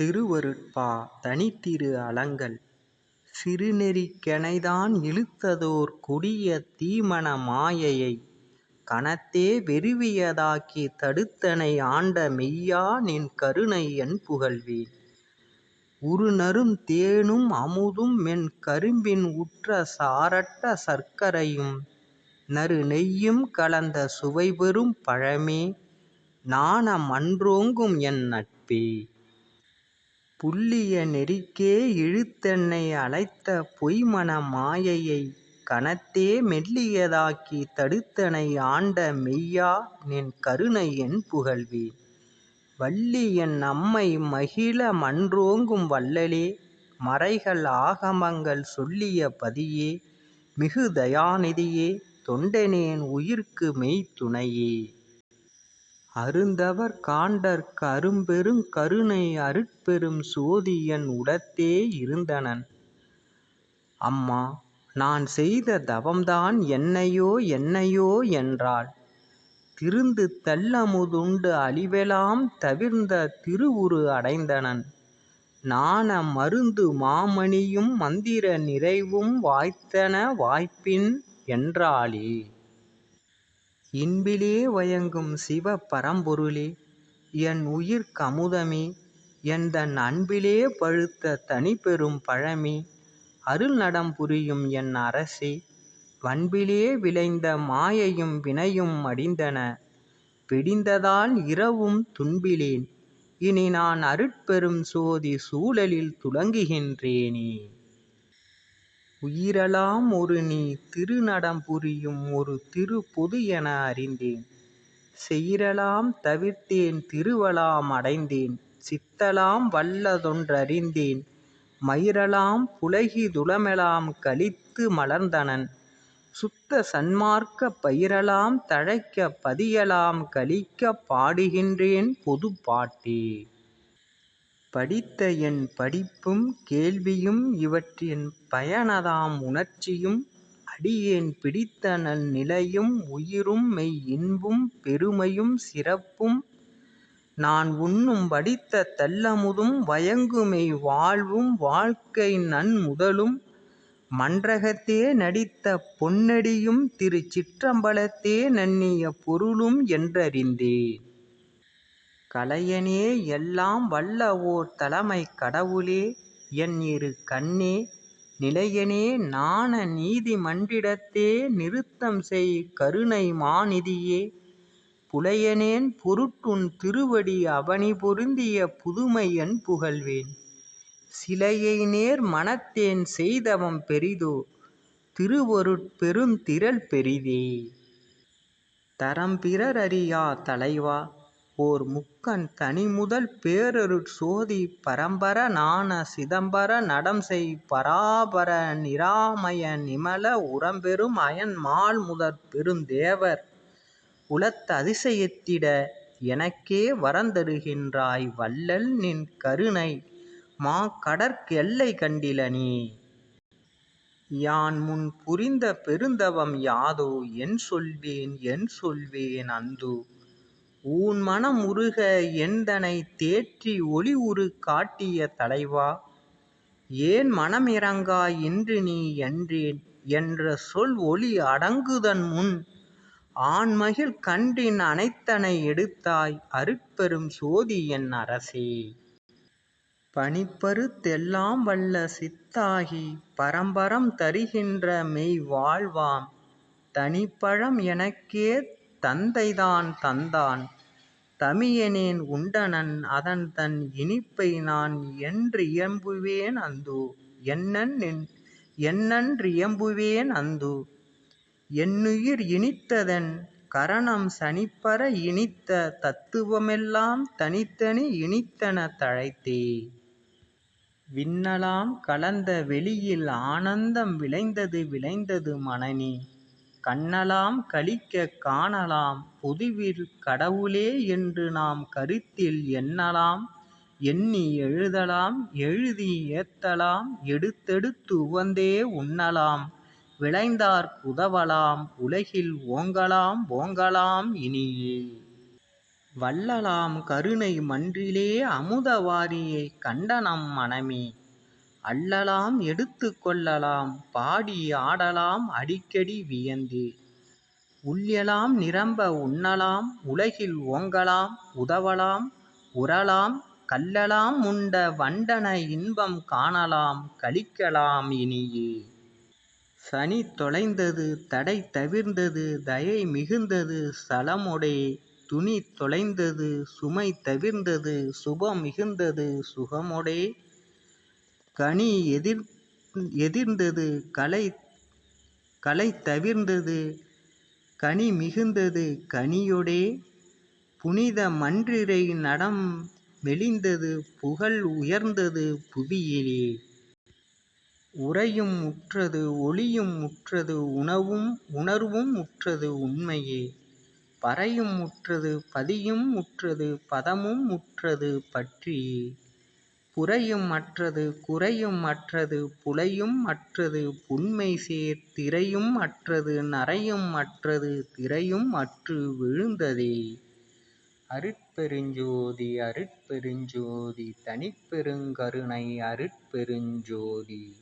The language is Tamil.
திருவருட்பா தனித்திரு அலங்கல் சிறுநெறிக்கெனைதான் இழுத்ததோர் கொடிய தீமண மாயையை கணத்தே வெருவியதாக்கித் தடுத்தனை ஆண்ட மெய்யா நின் கருணை யன்புகழ்வேன் உறுநறும் தேனும் அமுதும் மென் கரும்பின் உற்ற சாரட்ட சர்க்கரையும் நறுநெய்யும் கலந்த சுவைபெறும் பழமே நாண மன்றோங்கும் என் நட்பே. புல்லிய நெறிக்கே இழுத்தென்னை அழைத்த பொய்மண மாயையை கணத்தே மெல்லியதாக்கித் தடுத்தனை ஆண்ட மெய்யா நின் கருணை யன்புகழ்வேன் வள்ளி என் அம்மை மகிழ மன்றோங்கும் வள்ளலே மறைகள் ஆகமங்கள் சொல்லிய பதியே மிகு தயாநிதியே தொண்டனேன் உயிர்க்கு மெய்த்துணையே. அருந்தவர் காண்டற்கு கரும்பெருங் கருணை அருட்பெரும் சோதியன் உடத்தே இருந்தனன். அம்மா நான் செய்த தவம்தான் என்னையோ என்னையோ என்றாள். திருந்து தள்ளமுதுண்டு அழிவெலாம் தவிர்ந்த திருவுரு அடைந்தனன். நான மருந்து மாமணியும் மந்திர நிறைவும் வாய்த்தன வாய்ப்பின் என்றாளே. இன்பிலே வயங்கும் சிவ பரம்பொருளே என் உயிர்க் கமுதமே என்தன் அன்பிலே பழுத்த தனிப்பெரும் பழமே அருள்நடம் புரியும் என் அரசே வன்பிலே விளைந்த மாயையும் வினையும் மடிந்தன பிடிந்ததால் இரவும் துன்பிலேன் இனி நான் அருட்பெரும் சோதி சூழலில் துலங்குகின்றேனே. உயிரெலாம் ஒருநீ திருநடம் புரியும் ஒரு பொது என அறிந்தேன். செயிரெலாம் தவிர்த்தேன் திருவெலாம் அடைந்தேன். சித்தெலாம் வல்லதொன் றறிந்தேன் மயிரெலாம் புளகி துளமெலாம் களித்து மலர்ந்தனன். சுத்த சன்மார்க்கப் பயிரெலாம் தழைக்கப் பதியெலாம் களிக்கப் பாடுகின்றேன் பொதுப் பாட்டே. படித்த என் படிப்பும் கேள்வியும் இவற்றின் பயனதாம் உணர்ச்சியும் அடியேன் பிடித்தநல் நிலையும் உயிரும் மெய் இன்பும் பெருமையும் சிறப்பும் நான் உண்ணும் வடித்த தல்லமுதும் வயங்குமெய் வாழ்வும் வாழ்க்கை நன்முதலும் மன்றகத்தே நடித்த பொன்னடியும் திருச் சிற்றம்பலத்தே நண்ணிய பொருளும் என்றறிந்தேன். கலையனே எல்லாம் வல்ல ஓர் தலைமைக் கடவுளே என் இரு கண்ணே நிலையனே ஞான நீதி மன்றிடத்தே நிறுத்தம் செய் கருணை மாநிதியே புலையனேன் பொருட்டுன் திருவடி அவனி பொருந்திய புதுமை யன்புகழ்வேன் சிலையை நேர் மனத்தேன் செய்தவம் பெரிதோ திருவொருட் பெருந்திரள் பெரிதே. தரம்பிறர் அறியா தலைவா ஓர் முக்கண் தனிமுதல் பேரருட் சோதி பரம்பர நாண சிதம்பர நடம்செய் பராபர நிராமய நிமல உரம்பெரும் அயன் மால்முதற் பெருந்தேவர். தேவர் குலத்து எனக்கே வரந்தருகின்றாய் வள்ளல் நின் கருணை. மாகடற்கு எல்லை கண்டிலனே. யான்முன் புரிந்த பெருந்தவம் யாதோ? என் சொல்வேன் என் சொல்வேன் அந்து. ஊன் மனம் உருக என்தனைத் தேற்றி ஒளிஉரு காட்டிய தலைவா? ஏன் மனம் இரங்கா இன்று நீ என்றேன் என்ற சொல் ஒளி அடங்குதன்முன் ஆன்மகிழ் கன்றின் அனைத்தனை எடுத்தாய் அருட்பெரும் சோதி என் அரசே. பனிப்பருத்தெல்லாம் வல்ல சித்தாகி பரம்பரம் தருகின்ற மெய் வாழ்வாம். தனிப்பழம் எனக்கே தந்தைதான் தந்தான் தமியனேன் உண்டனன் அதன்தன் இனிப்பை நான் என்றியம்புவேன் அந்தோ என்னென் றியம்புவேன் அந்தோ. என்னுயிர் இனித்ததென் கரணம் சனிப்பற இனித்த தத்துவமெல்லாம் தனித்தனி இனித்தன தழைத்தே. விண்ணலாம் கலந்த வெளியில் ஆனந்தம் விளைந்தது விளைந்தது மனநீ கண்ணலாம் களிக்கக் காணலாம் பொதுவில் கடவுளே என்று நாம் கருத்தில் எண்ணலாம். எண்ணி எழுதலாம் எழுதி ஏத்தலாம் எடுத்தெடுத்து உவந்தே உண்ணலாம். விளைந்தார் உதவலாம் உலகில் ஓங்கலாம் ஓங்கலாம் இனியே. வள்ளலாம் கருணை மன்றிலே அமுத கண்டனம் கண்டநம் மனமே. அள்ளலாம் எடுத்துக் கொள்ளலாம் பாடி ஆடலாம் அடிக்கடி வியந்து உள்எலாம் நிரம்ப உண்ணலாம் உலகில் ஓங்கலாம் உதவலாம் உறலாம் கள்ளலாம் உண்ட வண்டன இன்பம் காணலாம் களிக்கலாம் இனியே. சனி தொலைந்தது தடை தவிர்ந்தது தயை மிகுந்தது சலமொடே துணி தொலைந்தது சுமை தவிர்ந்தது சுபம் மிகுந்தது சுகமொடே கனி எதிர் எதிர்ந்தது களை தவிர்ந்தது கனி மிகுந்தது கனியொடே புனித மன்றிரை நடம் மெலிந்தது புகழ் உயர்ந்தது புவியிலே. உரையும் உற்றது ஒளியும் உற்றது உணர்வும் உற்றது உண்மையே பறையும் உற்றது பதியும் உற்றது பதமும் உற்றது பற்றியே குறையும் மற்றது குறையும் மற்றது புலையும் அற்றது புன்மைசேர் திரையும் அற்றது நரையும் மற்றது திரையும் அற்று விழுந்ததே. அருட்பெருஞ்சோதி அருட்பெருஞ்சோதி தனிப்பெருங்கருணை அருட்பெருஞ்சோதி